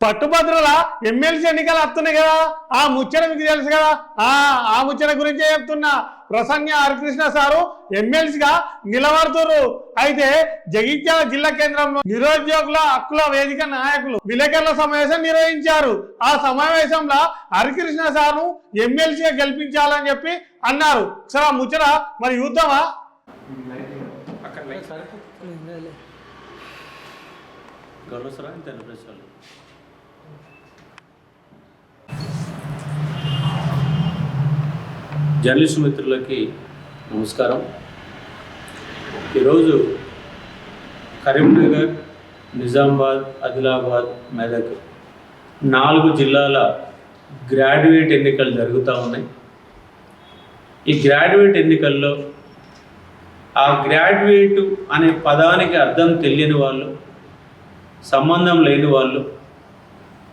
పట్టుభద్రుల MLC ఎన్నికలు వస్తున్నాయి కదా. ఆ ముచ్చట మీకు తెలుసు కదా. ఆ ఆ ముచ్చట గురించే చెప్తున్నా. ప్రసన్న హరికృష్ణ సారు ఎమ్మెల్సీగా నిలబడుతున్నారు అయితే జగిత్యాల జిల్లా కేంద్రంలో నిరుద్యోగుల హక్కుల వేదిక నాయకులు విలేకరుల సమావేశం నిర్వహించారు. ఆ సమావేశంలో హరికృష్ణ సార్ను ఎమ్మెల్సీగా గెలిపించాలని చెప్పి అన్నారు. సరే ఆ ముచ్చట మరి అక్కడ లైట్. జర్నలిస్ట్ మిత్రులకి నమస్కారం. ఈరోజు కరీంనగర్ నిజామాబాద్ ఆదిలాబాద్ మెదక్ నాలుగు జిల్లాల గ్రాడ్యుయేట్ ఎన్నికలు జరుగుతూ ఉన్నాయి. ఈ గ్రాడ్యుయేట్ ఎన్నికల్లో ఆ గ్రాడ్యుయేట్ అనే పదానికి అర్థం తెలియని వాళ్ళు సంబంధం లేని వాళ్ళు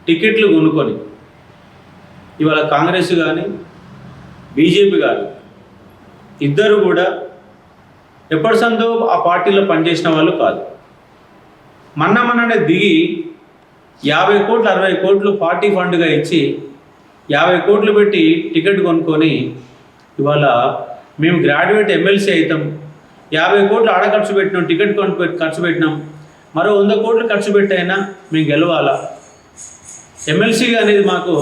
టికెట్లు కొనుక్కొని ఇవాళ కాంగ్రెస్ కానీ బీజేపీ గారు ఇద్దరు కూడా ఎప్పటి సందో ఆ పార్టీలో పనిచేసిన వాళ్ళు కాదు. మన్న మొన్ననే దిగి యాభై కోట్లు అరవై కోట్లు పార్టీ ఫండ్గా ఇచ్చి యాభై కోట్లు పెట్టి టికెట్ కొనుక్కొని ఇవాళ మేము గ్రాడ్యుయేట్ ఎమ్మెల్సీ అవుతాం. యాభై కోట్లు ఆడ ఖర్చు పెట్టినాం టికెట్ కొను ఖర్చు పెట్టినాం. మరో వంద కోట్లు ఖర్చు పెట్టైనా మేము గెలవాలా? ఎమ్మెల్సీగా అనేది మాకు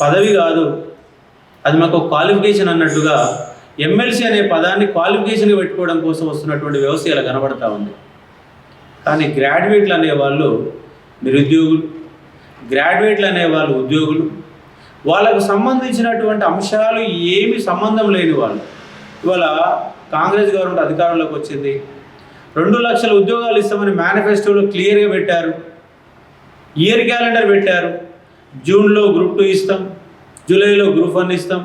పదవి కాదు. అది మాకు క్వాలిఫికేషన్ అన్నట్టుగా ఎమ్మెల్సీ అనే పదాన్ని క్వాలిఫికేషన్గా పెట్టుకోవడం కోసం వస్తున్నటువంటి వ్యవస్థ ఇలా కనబడతా ఉంది. కానీ గ్రాడ్యుయేట్లు అనేవాళ్ళు నిరుద్యోగులు గ్రాడ్యుయేట్లు అనేవాళ్ళు ఉద్యోగులు వాళ్ళకు సంబంధించినటువంటి అంశాలు ఏమి సంబంధం లేని వాళ్ళు. ఇవాళ కాంగ్రెస్ గవర్నమెంట్ అధికారంలోకి వచ్చింది. రెండు లక్షల ఉద్యోగాలు ఇస్తామని మేనిఫెస్టోలో క్లియర్గా పెట్టారు. ఇయర్ క్యాలెండర్ పెట్టారు. జూన్లో గ్రూప్ టూ ఇస్తాం. జూలైలో గ్రూప్ వన్ ఇస్తాం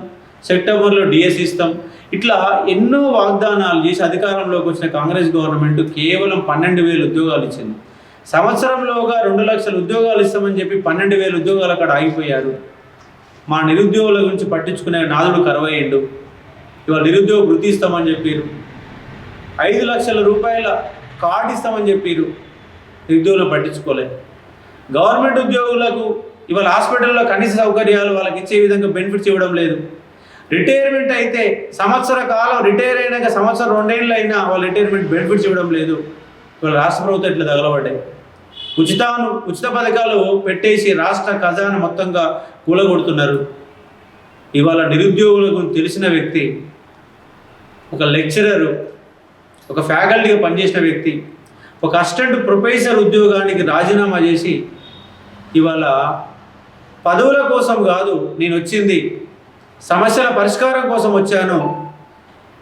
సెప్టెంబర్లో డిఎస్ ఇస్తాం. ఇట్లా ఎన్నో వాగ్దానాలు చేసి అధికారంలోకి వచ్చిన కాంగ్రెస్ గవర్నమెంట్ కేవలం పన్నెండు వేలు ఉద్యోగాలు ఇచ్చింది. సంవత్సరంలోగా రెండు లక్షల ఉద్యోగాలు ఇస్తామని చెప్పి పన్నెండు వేల ఉద్యోగాలు అక్కడ ఆగిపోయారు. మా నిరుద్యోగుల గురించి పట్టించుకునే నాదుడు కరవయ్యిండు. ఇవాళ నిరుద్యోగ వృత్తి ఇస్తామని చెప్పారు. ఐదు లక్షల రూపాయల కార్డు ఇస్తామని చెప్పారు. నిరుద్యోగులు పట్టించుకోలే. గవర్నమెంట్ ఉద్యోగులకు ఇవాళ హాస్పిటల్లో కనీస సౌకర్యాలు వాళ్ళకి ఇచ్చే విధంగా బెనిఫిట్స్ ఇవ్వడం లేదు. రిటైర్మెంట్ అయితే సంవత్సర కాలం రిటైర్ అయినాక సంవత్సరం రెండేళ్ళు అయినా వాళ్ళ రిటైర్మెంట్ బెనిఫిట్స్ ఇవ్వడం లేదు. ఇవాళ రాష్ట్ర ప్రభుత్వం ఇట్లా తగలబడ్డాయి. ఉచితాను ఉచిత పథకాలు పెట్టేసి రాష్ట్ర ఖజానా మొత్తంగా కూలగొడుతున్నారు. ఇవాళ నిరుద్యోగుల గురించి తెలిసిన వ్యక్తి ఒక లెక్చరరు ఒక ఫ్యాకల్టీగా పనిచేసిన వ్యక్తి ఒక అసిస్టెంట్ ప్రొఫెసర్ ఉద్యోగానికి రాజీనామా చేసి ఇవాళ పదవుల కోసం కాదు నేను వచ్చింది సమస్యల పరిష్కారం కోసం వచ్చాను.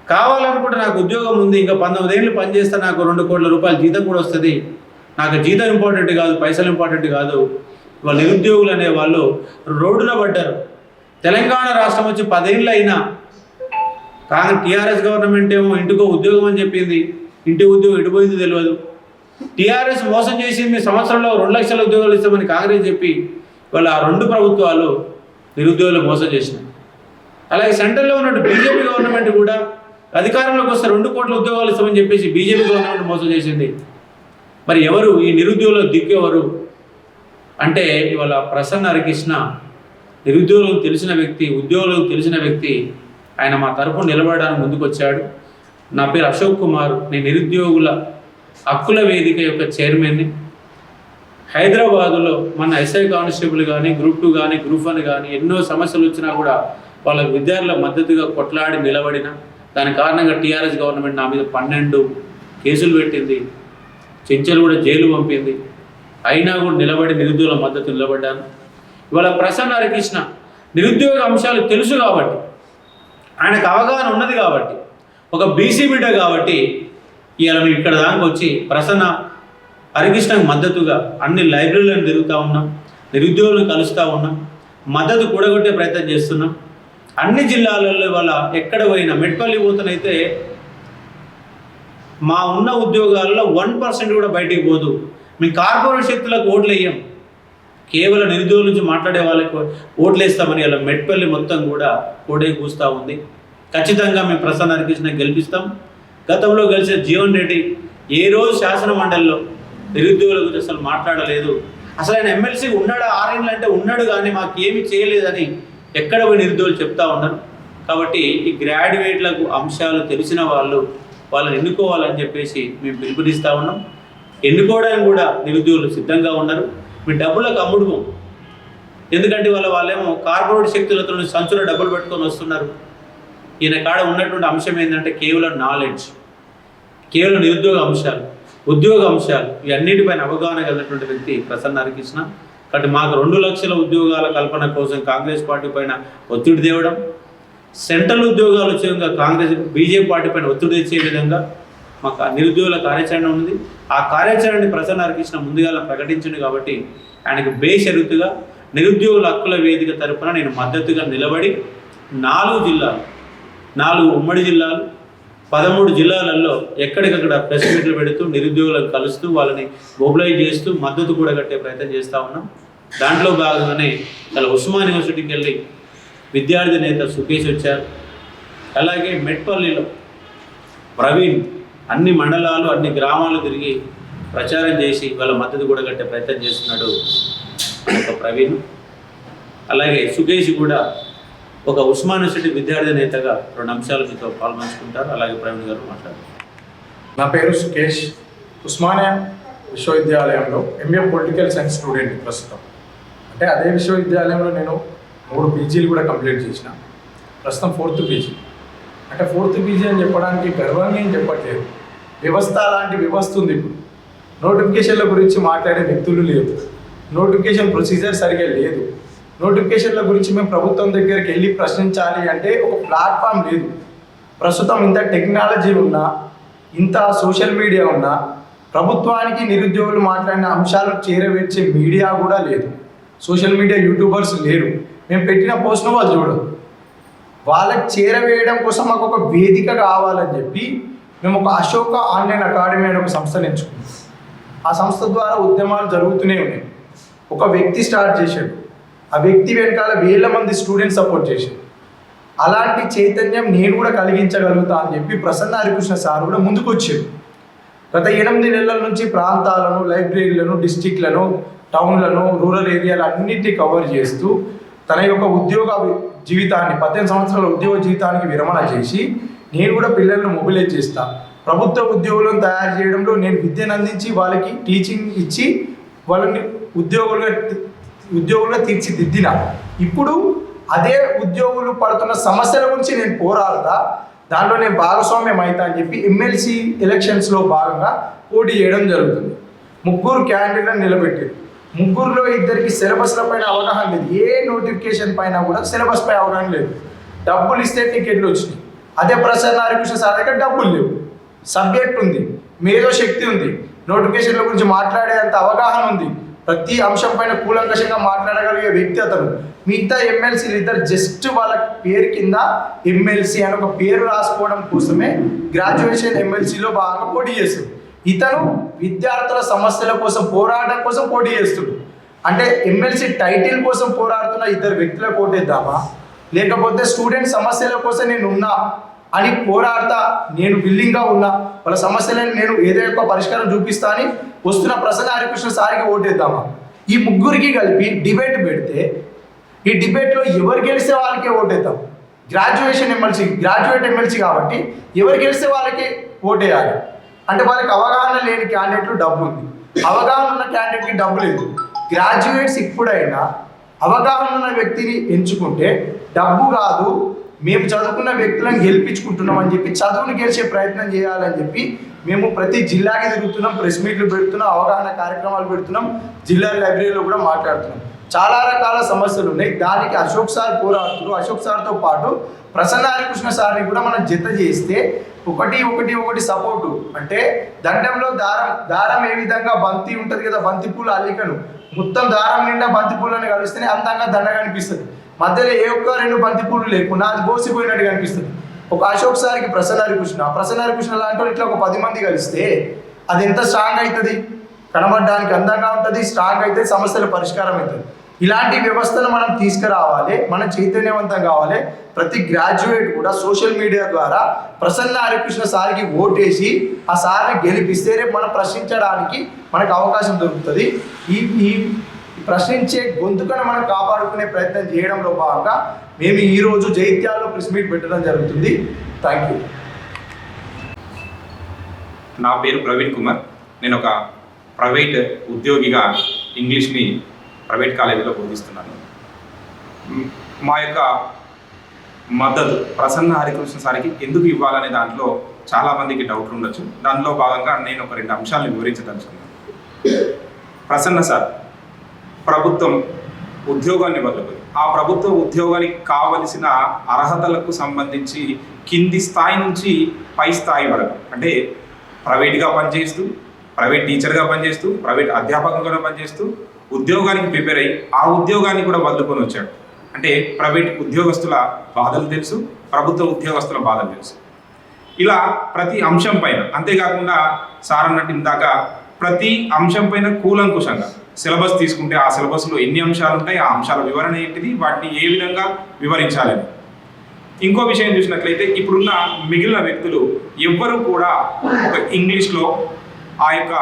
కావాలనుకుంటే నాకు ఉద్యోగం ఉంది ఇంకా పంతొమ్మిది ఏళ్ళు పనిచేస్తే నాకు రెండు కోట్ల రూపాయల జీతం కూడా వస్తుంది. నాకు జీతం ఇంపార్టెంట్ కాదు పైసలు ఇంపార్టెంట్ కాదు. వాళ్ళ నిరుద్యోగులు అనే వాళ్ళు రోడ్డున పడ్డారు. తెలంగాణ రాష్ట్రం వచ్చి పదేళ్ళు అయినా కాంగ్రెస్ టీఆర్ఎస్ గవర్నమెంట్ ఏమో ఇంటికో ఉద్యోగం అని చెప్పింది. ఇంటి ఉద్యోగం ఎటుపోయింది తెలియదు టీఆర్ఎస్ మోసం చేసింది సంవత్సరంలో రెండు లక్షల ఉద్యోగాలు ఇస్తామని కాంగ్రెస్ చెప్పి వాళ్ళ ఆ రెండు ప్రభుత్వాలు నిరుద్యోగులు మోసం చేసినాయి. అలాగే సెంట్రల్లో ఉన్నట్టు బీజేపీ గవర్నమెంట్ కూడా అధికారంలోకి వస్తే రెండు కోట్ల ఉద్యోగాలు ఇస్తామని చెప్పేసి బీజేపీ గవర్నమెంట్ మోసం చేసింది. మరి ఎవరు? ఈ నిరుద్యోగుల దిక్కు అంటే ఇవాళ ప్రసన్న హరికృష్ణ నిరుద్యోగులకు తెలిసిన వ్యక్తి ఉద్యోగులకు తెలిసిన వ్యక్తి ఆయన మా తరపున నిలబడడానికి ముందుకు వచ్చాడు నా పేరు అశోక్ కుమార్. నేను నిరుద్యోగుల హక్కుల వేదిక యొక్క చైర్మన్ని. హైదరాబాదులో మన ఎస్ఐ కానిస్టేబుల్ కానీ గ్రూప్ టూ కానీ గ్రూప్ వన్ కానీ ఎన్నో సమస్యలు వచ్చినా కూడా వాళ్ళ విద్యార్థుల మద్దతుగా కొట్లాడి నిలబడిన దాని కారణంగా టీఆర్ఎస్ గవర్నమెంట్ నా మీద పన్నెండు కేసులు పెట్టింది. చెంచలు కూడా జైలు పంపింది. అయినా కూడా నిలబడి నిరుద్యోగుల మద్దతు నిలబడ్డాను. ఇవాళ ప్రసన్న హరికృష్ణ నిరుద్యోగ అంశాలు తెలుసు కాబట్టి ఆయనకు అవగాహన ఉన్నది కాబట్టి ఒక బీసీ బిడ్డ కాబట్టి ఇవాళ మేము ఇక్కడ దానికి వచ్చి ప్రసన్న హరికృష్ణకు మద్దతుగా అన్ని లైబ్రరీలను తిరుగుతూ ఉన్నాం నిరుద్యోగులను కలుస్తూ ఉన్నాం మద్దతు కూడగొట్టే ప్రయత్నం చేస్తున్నాం. అన్ని జిల్లాలలో వల్ల ఎక్కడ పోయినా మెట్పల్లి పోతనైతే మా ఉన్న ఉద్యోగాలలో వన్ పర్సెంట్ కూడా బయటికి పోదు. మేము కార్పొరేట్ శక్తులకు ఓట్లు వేయం కేవలం నిరుద్యోగుల నుంచి మాట్లాడే వాళ్ళకి ఓట్లు వేస్తామని ఇలా మెట్పల్లి మొత్తం కూడా కోడే కూస్తూ ఉంది. ఖచ్చితంగా మేము ప్రసన్న హరికృష్ణ గెలిపిస్తాం. గతంలో గెలిచిన జీవన్ రెడ్డి ఏ రోజు శాసన మండలిలో నిరుద్యోగుల గురించి అసలు మాట్లాడలేదు. అసలు ఆయన ఎమ్మెల్సీ ఉన్నాడు ఆరేళ్ళు అంటే ఉన్నాడు కానీ మాకు ఏమి చేయలేదని ఎక్కడ పోయి నిరుద్యోగులు చెప్తా ఉన్నారు. కాబట్టి ఈ గ్రాడ్యుయేట్లకు అంశాలు తెలిసిన వాళ్ళు వాళ్ళని ఎన్నుకోవాలని చెప్పేసి మేము పిలుపునిస్తూ ఉన్నాం. ఎన్నుకోవడానికి కూడా నిరుద్యోగులు సిద్ధంగా ఉన్నారు. మీ డబ్బులకు అమ్ముడుము. ఎందుకంటే వాళ్ళ వాళ్ళేమో కార్పొరేట్ శక్తులతో సంచుల డబ్బులు పెట్టుకొని వస్తున్నారు. ఈయన కాడ ఉన్నటువంటి అంశం ఏంటంటే కేవలం నాలెడ్జ్ కేవలం నిరుద్యోగ అంశాలు. ఉద్యోగ అంశాలు ఇవన్నిటిపైన అవగాహన కలిగినటువంటి వ్యక్తి ప్రసన్న హరికృష్ణ. కాబట్టి మాకు రెండు లక్షల ఉద్యోగాల కల్పన కోసం కాంగ్రెస్ పార్టీ పైన ఒత్తిడి తేవడం సెంట్రల్ ఉద్యోగాలు వచ్చే విధంగా కాంగ్రెస్ బీజేపీ పార్టీ పైన ఒత్తిడి తెచ్చే విధంగా మాకు నిరుద్యోగుల కార్యాచరణ ఉంది ఆ కార్యాచరణని ప్రసన్న హరికృష్ణ ముందుగా ప్రకటించింది కాబట్టి ఆయనకు బేషరతుగా నిరుద్యోగుల హక్కుల వేదిక తరపున నేను మద్దతుగా నిలబడి నాలుగు జిల్లాలు నాలుగు ఉమ్మడి జిల్లాలు పదమూడు జిల్లాలలో ఎక్కడికక్కడ ప్రెస్ మీట్లు పెడుతూ నిరుద్యోగులను కలుస్తూ వాళ్ళని మొబిలైజ్ చేస్తూ మద్దతు కూడా కట్టే ప్రయత్నం చేస్తూ ఉన్నాం. దాంట్లో భాగంగానే అలా ఉస్మాన్ యూనివర్సిటీకి వెళ్ళి విద్యార్థి నేత సుకేష్ వచ్చారు. అలాగే మెట్పల్లిలో ప్రవీణ్ అన్ని మండలాలు అన్ని గ్రామాలు తిరిగి ప్రచారం చేసి వాళ్ళ మద్దతు కూడా కట్టే ప్రయత్నం చేస్తున్నాడు ఒక ప్రవీణ్. అలాగే సుకేష్ కూడా ఒక ఉస్మాన్ యూనివర్సిటీ విద్యార్థి నేతగా రెండు అంశాలు మీతో పాల్పంచుకుంటారు. అలాగే ప్రవీణ్ గారు మాట్లాడారు నా పేరు సుకేష్. ఉస్మానియా విశ్వవిద్యాలయంలో ఎంఏ పొలిటికల్ సైన్స్ స్టూడెంట్ ప్రస్తుతం. అంటే అదే విశ్వవిద్యాలయంలో నేను మూడు పీజీలు కూడా కంప్లీట్ చేసిన. ప్రస్తుతం ఫోర్త్ పీజీ. అంటే ఫోర్త్ పీజీ అని చెప్పడానికి గర్వంగా ఏం చెప్పట్లేదు. వ్యవస్థ లాంటి వ్యవస్థ ఉంది ఇప్పుడు. నోటిఫికేషన్ల గురించి మాట్లాడే వ్యక్తులు లేరు. నోటిఫికేషన్ ప్రొసీజర్ సరిగా లేదు. నోటిఫికేషన్ల గురించి మేము ప్రభుత్వం దగ్గరికి వెళ్ళి ప్రశ్నించాలి అంటే ఒక ప్లాట్ఫామ్ లేదు. ప్రస్తుతం ఇంత టెక్నాలజీ ఉన్నా ఇంత సోషల్ మీడియా ఉన్నా ప్రభుత్వానికి నిరుద్యోగులు మాట్లాడిన అంశాలు చేరవేర్చే మీడియా కూడా లేదు. సోషల్ మీడియా యూట్యూబర్స్ లేరు. మేము పెట్టిన పోస్ట్ను వాళ్ళు చూడరు. వాళ్ళకి చేరవేయడం కోసం మాకు ఒక వేదిక కావాలని చెప్పి మేము ఒక అశోక ఆన్లైన్ అకాడమీ అనే ఒక సంస్థను ఎంచుకున్నాం ఆ సంస్థ ద్వారా ఉద్యమాలు జరుగుతూనే ఉన్నాయి. ఒక వ్యక్తి స్టార్ట్ చేశాడు. ఆ వ్యక్తి వెనకాల వేల మంది స్టూడెంట్స్ సపోర్ట్ చేశారు. అలాంటి చైతన్యం నేను కూడా కలిగించగలుగుతా అని చెప్పి ప్రసన్న హరికృష్ణ సార్ కూడా ముందుకు వచ్చారు గత ఎనిమిది నెలల నుంచి ప్రాంతాలను లైబ్రరీలను డిస్టిక్లను టౌన్లను రూరల్ ఏరియాలు అన్నింటినీ కవర్ చేస్తూ తన యొక్క ఉద్యోగ జీవితాన్ని పద్దెనిమిది సంవత్సరాల ఉద్యోగ జీవితానికి విరమణ చేసి నేను కూడా పిల్లలను మొబిలైజ్ చేస్తా. ప్రభుత్వ ఉద్యోగులను తయారు చేయడంలో నేను విద్యను అందించి వాళ్ళకి టీచింగ్ ఇచ్చి వాళ్ళని ఉద్యోగులుగా తి- తీర్చిదిద్దిన. ఇప్పుడు అదే ఉద్యోగులు పడుతున్న సమస్యల గురించి నేను పోరాడతా. దాంట్లో నేను భాగస్వామ్యం అవుతా అని చెప్పి ఎమ్మెల్సీ ఎలక్షన్స్లో భాగంగా పోటీ చేయడం జరుగుతుంది. ముగ్గురు క్యాండిడేట్లను నిలబెట్టారు. ముగ్గురులో ఇద్దరికి సిలబస్ల పైన అవగాహన లేదు. ఏ నోటిఫికేషన్ పైన కూడా సిలబస్ పై అవగాహన లేదు. డబ్బులు ఇస్తే టికెట్లు వచ్చినాయి. అదే ప్రసన్న హరికృష్ణ సార్ దగ్గర డబ్బులు లేవు. సబ్జెక్ట్ ఉంది. మేధో శక్తి ఉంది. నోటిఫికేషన్ల గురించి మాట్లాడేంత అవగాహన ఉంది. ప్రతి అంశం పైన కూలంకషంగా మాట్లాడగలిగే వ్యక్తి అతను. మిగతా ఎమ్మెల్సీలు ఇద్దరు జస్ట్ వాళ్ళ పేరు కింద ఎమ్మెల్సీ అని ఒక పేరు రాసుకోవడం కోసమే గ్రాడ్యుయేషన్ ఎమ్మెల్సీలో బాగా పోటీ చేస్తుంది. ఇతను విద్యార్థుల సమస్యల కోసం పోరాటం కోసం పోటీ చేస్తుడు అంటే ఎమ్మెల్సీ టైటిల్ కోసం పోరాడుతున్న ఇద్దరు వ్యక్తులకు ఓటేద్దామా? లేకపోతే స్టూడెంట్ సమస్యల కోసం నేను ఉన్నా? అని పోరాడతా నేను బిల్లింగ్గా ఉన్నా. వాళ్ళ సమస్యలను నేను ఏదో ఒక పరిష్కారం చూపిస్తా అని వస్తున్న ప్రసన్న హరికృష్ణ సారికి ఓటేద్దామా ఈ ముగ్గురికి కలిపి డిబేట్ పెడితే ఈ డిబేట్లో ఎవరు గెలిస్తే వాళ్ళకే ఓటేద్దాం గ్రాడ్యుయేషన్ ఎమ్మెల్సీ గ్రాడ్యుయేట్ ఎమ్మెల్సీ కాబట్టి ఎవరు గెలిస్తే వాళ్ళకి ఓటేయాలి అంటే వాళ్ళకి అవగాహన లేని క్యాండిడేట్లు డబ్బు ఉంది. అవగాహన ఉన్న క్యాండిడేట్కి డబ్బు లేదు. గ్రాడ్యుయేట్స్ ఇప్పుడైనా అవగాహన ఉన్న వ్యక్తిని ఎంచుకుంటే డబ్బు కాదు మేము చదువుకున్న వ్యక్తులను గెలిపించుకుంటున్నాం అని చెప్పి చదువును గెలిచే ప్రయత్నం చేయాలని చెప్పి మేము ప్రతి జిల్లాకి తిరుగుతున్నాం ప్రెస్ మీట్లు పెడుతున్నాం అవగాహన కార్యక్రమాలు పెడుతున్నాం జిల్లా లైబ్రరీలో కూడా మాట్లాడుతున్నాం. చాలా రకాల సమస్యలు ఉన్నాయి. దానికి అశోక్ సార్ పోరాడుతున్నారు. అశోక్ సార్తో పాటు ప్రసన్న హరికృష్ణ సార్ని కూడా మనం జత చేస్తే ఒకటి ఒకటి ఒకటి సపోర్టు. అంటే దండంలో దారం దారం ఏ విధంగా బంతి ఉంటుంది కదా బంతి పూల అల్లికను. మొత్తం దారం నిండా బంతి పూలను కలిస్తేనే అందంగా దండ కనిపిస్తుంది మధ్యలో ఏ ఒక్క రెండు బంతి పూలు లేకుండా అది బోసిపోయినట్టు కనిపిస్తుంది ఒక అశోక్ సార్కి ప్రసన్న హరికృష్ణ ప్రసన్న హరికృష్ణ లాంటి ఇట్లా ఒక పది మంది కలిస్తే అది ఎంత స్ట్రాంగ్ అవుతుంది కనబడడానికి అందంగా ఉంటుంది స్ట్రాంగ్ అయితే సమస్యల పరిష్కారం అవుతుంది. ఇలాంటి వ్యవస్థను మనం తీసుకురావాలి మనం చైతన్యవంతం కావాలి. ప్రతి గ్రాడ్యుయేట్ కూడా సోషల్ మీడియా ద్వారా ప్రసన్న హరికృష్ణ సార్కి ఓటేసి ఆ సార్ని గెలిపిస్తే రేపు మనం ప్రశ్నించడానికి మనకు అవకాశం దొరుకుతుంది. ఈ ఈ ప్రశ్నించే గొంతుకను మనం కాపాడుకునే ప్రయత్నం చేయడంలో భాగంగా మేము ఈరోజు జైత్యాల్లో ప్రెస్ మీట్ పెట్టడం జరుగుతుంది. థ్యాంక్ యూ నా పేరు ప్రవీణ్ కుమార్. నేను ఒక ప్రైవేట్ ఉద్యోగిగా ఇంగ్లీష్ని ప్రైవేట్ కాలేజీలో బోధిస్తున్నాను. మా యొక్క మద్దతు ప్రసన్న హరికృష్ణ సార్కి ఎందుకు ఇవ్వాలనే దాంట్లో చాలామందికి డౌట్లు ఉండొచ్చు. దానిలో భాగంగా నేను ఒక రెండు అంశాలను వివరించదలుచుకున్నాను. ప్రసన్న సార్ ప్రభుత్వం ఉద్యోగాన్ని వదులుకుంది. ఆ ప్రభుత్వ ఉద్యోగానికి కావలసిన అర్హతలకు సంబంధించి కింది స్థాయి నుంచి పై స్థాయి వరకు. అంటే ప్రైవేట్గా పనిచేస్తూ ప్రైవేట్ టీచర్గా పనిచేస్తూ ప్రైవేట్ అధ్యాపకంగా పనిచేస్తూ ఉద్యోగానికి ప్రిపేర్ అయ్యి ఆ ఉద్యోగాన్ని కూడా వదులుకొని వచ్చాడు. అంటే ప్రైవేట్ ఉద్యోగస్తుల బాధలు తెలుసు ప్రభుత్వ ఉద్యోగస్తుల బాధలు తెలుసు. ఇలా ప్రతి అంశం పైన అంతేకాకుండా సార్ అన్నట్టు ఇందాక ప్రతి అంశం పైన కూలంకుషంగా సిలబస్ తీసుకుంటే ఆ సిలబస్లో ఎన్ని అంశాలు ఉంటాయి ఆ అంశాల వివరణ ఏంటిది వాటిని ఏ విధంగా వివరించాలని. ఇంకో విషయం చూసినట్లయితే ఇప్పుడున్న మిగిలిన వ్యక్తులు ఎవ్వరూ కూడా ఒక ఇంగ్లీష్లో ఆ యొక్క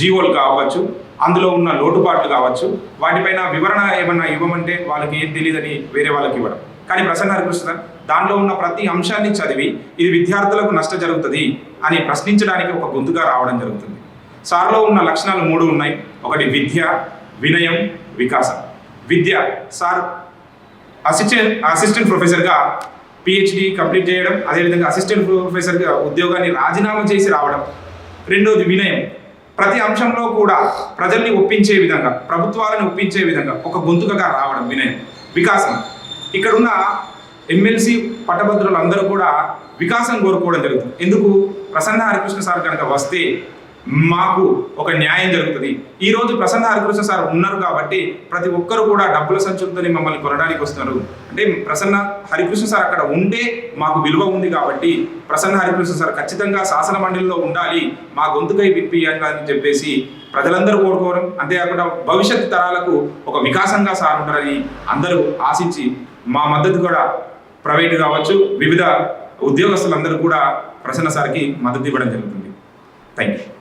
జీవోలు కావచ్చు అందులో ఉన్న లోటుపాట్లు కావచ్చు వాటిపైన వివరణ ఏమన్నా ఇవ్వమంటే వాళ్ళకి ఏం తెలియదని వేరే వాళ్ళకి ఇవ్వడం. కానీ ప్రసన్న హరికృష్ణ దానిలో ఉన్న ప్రతి అంశాన్ని చదివి ఇది విద్యార్థులకు నష్టం జరుగుతుంది అని ప్రశ్నించడానికి ఒక గొంతుగా రావడం జరుగుతుంది. సార్లో ఉన్న లక్షణాలు మూడు ఉన్నాయి. ఒకటి విద్య వినయం వికాసం. విద్య సార్ అసిస్టెంట్ అసిస్టెంట్ ప్రొఫెసర్గా పిహెచ్డి కంప్లీట్ చేయడం అదేవిధంగా అసిస్టెంట్ ప్రొఫెసర్గా ఉద్యోగాన్ని రాజీనామా చేసి రావడం. రెండోది వినయం. ప్రతి అంశంలో కూడా ప్రజల్ని ఒప్పించే విధంగా ప్రభుత్వాలను ఒప్పించే విధంగా ఒక గొంతుకగా రావడం వినయం. వికాసం. ఇక్కడున్న ఎమ్మెల్సీ పట్టభద్రులు అందరూ కూడా వికాసం కోరుకోవడం జరుగుతుంది. ఎందుకు? ప్రసన్న హరికృష్ణ సార్ కనుక వస్తే మాకు ఒక న్యాయం జరుగుతుంది. ఈ రోజు ప్రసన్న హరికృష్ణ సార్ ఉన్నారు కాబట్టి ప్రతి ఒక్కరు కూడా డబ్బుల సంచులతోనే మమ్మల్ని కొనడానికి వస్తున్నారు. అంటే ప్రసన్న హరికృష్ణ సార్ అక్కడ ఉంటే మాకు విలువ ఉంది కాబట్టి ప్రసన్న హరికృష్ణ సార్ ఖచ్చితంగా శాసన మండలిలో ఉండాలి మా గొంతుకై విప్పి అని చెప్పేసి ప్రజలందరూ కోరుకోవడం అంతేకాకుండా భవిష్యత్ తరాలకు ఒక వికాసంగా సార్ ఉంటారని అందరూ ఆశించి మా మద్దతు కూడా ప్రైవేట్ కావచ్చు వివిధ ఉద్యోగస్తులందరూ కూడా ప్రసన్న సార్కి మద్దతు ఇవ్వడం జరుగుతుంది. Thank you